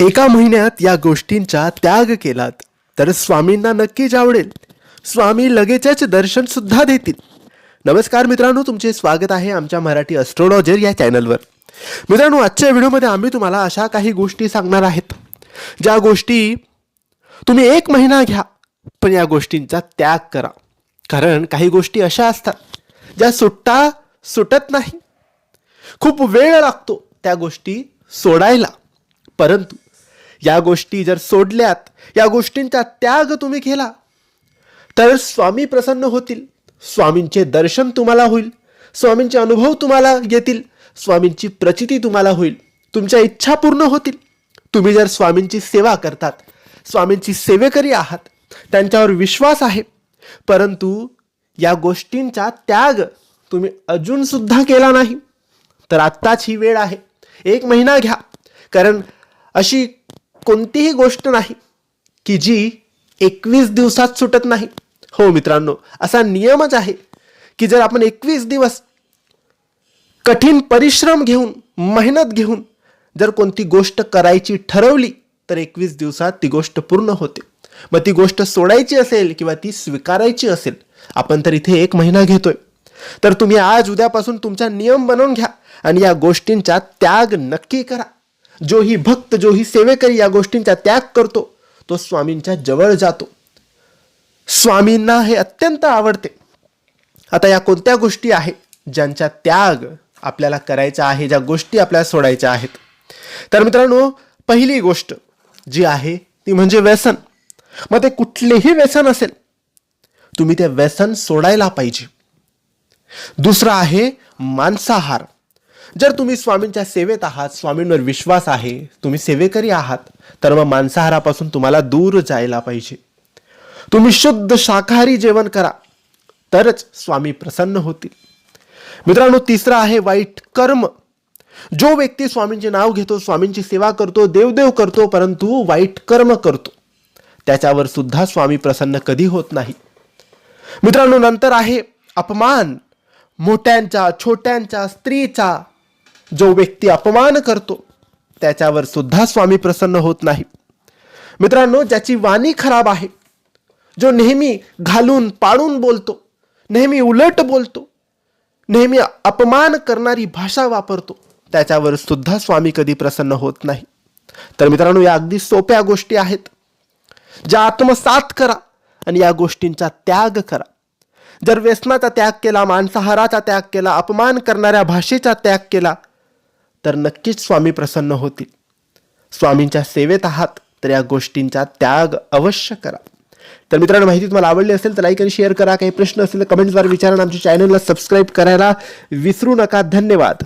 एका महिन्यात या गोष्टींचा त्याग केलात तर स्वामींना नक्कीच आवडेल. स्वामी लगेचच दर्शन सुद्धा देतील. नमस्कार मित्रांनो तुमचे स्वागत आहे आमच्या मराठी अस्ट्रोलॉजर या चॅनलवर मित्रांनो आजच्या व्हिडिओमध्ये आम्ही तुम्हाला अशा काही गोष्टी सांगणार आहेत. ज्या गोष्टी तुम्ही एक महिना घ्या पण या गोष्टींचा त्याग करा. कारण काही गोष्टी अशा असतात ज्या सुट्टा सुटत नाही. खूप वेळ लागतो त्या गोष्टी सोडायला. परंतु या गोष्टी जर सोडल्यात या गोष्टींचा त्याग तुम्ही केला तर स्वामी प्रसन्न होतील. स्वामींचे दर्शन तुम्हाला होईल. स्वामींचे अनुभव तुम्हाला येतील. स्वामींची प्रचिती तुम्हाला होईल. तुमच्या इच्छा पूर्ण होतील. तुम्ही जर स्वामींची सेवा करतात स्वामींची सेवेकरी आहात त्यांच्यावर विश्वास आहे. परंतु या गोष्टींचा त्याग तुम्ही अजूनसुद्धा केला नाही. तर आत्ताच ही वेळ आहे. एक महिना घ्या. कारण अशी कोणतीही गोष्ट नाही की जी एकवीस दिवसात सुटत नाही. हो मित्रांनो असा नियमच आहे की जर आपण एकवीस दिवस कठीण परिश्रम घेऊन मेहनत घेऊन जर कोणती गोष्ट करायची ठरवली तर एकवीस दिवसात ती गोष्ट पूर्ण होते. मग ती गोष्ट सोडायची असेल किंवा ती स्वीकारायची असेल आपण तर इथे एक महिना घेतोय. तर तुम्ही आज उद्यापासून तुमचा नियम बनवून घ्या आणि या गोष्टींचा त्याग नक्की करा. जो ही भक्त जो ही सेवेकरी या गोष्टींचा त्याग करतो तो स्वामींच्या जवळ जातो. स्वामींना हे अत्यंत आवडते. आता या कोणत्या गोष्टी आहे ज्यांचा त्याग आपल्याला करायचा आहे ज्या गोष्टी आपल्याला सोडायच्या आहेत? तर मित्रांनो पहिली गोष्ट जी आहे ती म्हणजे व्यसन. मग ते कुठलेही व्यसन असेल तुम्ही ते व्यसन सोडायला पाहिजे. दुसरं आहे मांसाहार. जर तुम्ही स्वामींच्या सेवेत आहात स्वामींवर विश्वास आहे तुम्ही सेवेकरी आहात तर मग मांसाहारापासून तुम्हाला दूर जायला पाहिजे. तुम्ही शुद्ध शाकाहारी जेवण करा तरच स्वामी प्रसन्न होतील. मित्रांनो तिसरं आहे वाईट कर्म. जो व्यक्ती स्वामींचे नाव घेतो स्वामींची सेवा करतो देवदेव करतो परंतु वाईट कर्म करतो त्याच्यावर सुद्धा स्वामी प्रसन्न कधी होत नाही. मित्रांनो नंतर आहे अपमान. मोठ्यांचा छोट्यांचा स्त्रीचा जो व्यक्ती अपमान करतो त्याच्यावर सुद्धा स्वामी प्रसन्न होत नाही. मित्रांनो ज्याची वाणी खराब आहे जो नेहमी घालून पाळून बोलतो नेहमी उलट बोलतो नेहमी अपमान करणारी भाषा वापरतो त्याच्यावर सुद्धा स्वामी कधी प्रसन्न होत नाही. तर मित्रांनो या अगदी सोप्या गोष्टी आहेत. ज्या आत्मसात करा आणि या गोष्टींचा त्याग करा. जर व्यसनाचा त्याग केला मांसाहाराचा त्याग केला अपमान करणाऱ्या भाषेचा त्याग केला तर नक्कीच स्वामी प्रसन्न होतील. स्वामींच्या सेवेत आहात तर या गोष्टींचा त्याग अवश्य करा. तर मित्रांनो माहिती तुम्हाला आवडली असेल तर लाईक आणि शेअर करा. काही प्रश्न असेल तर कमेंट्सद्वारे विचारा आमच्या चॅनलला सबस्क्राईब करायला विसरू नका. धन्यवाद.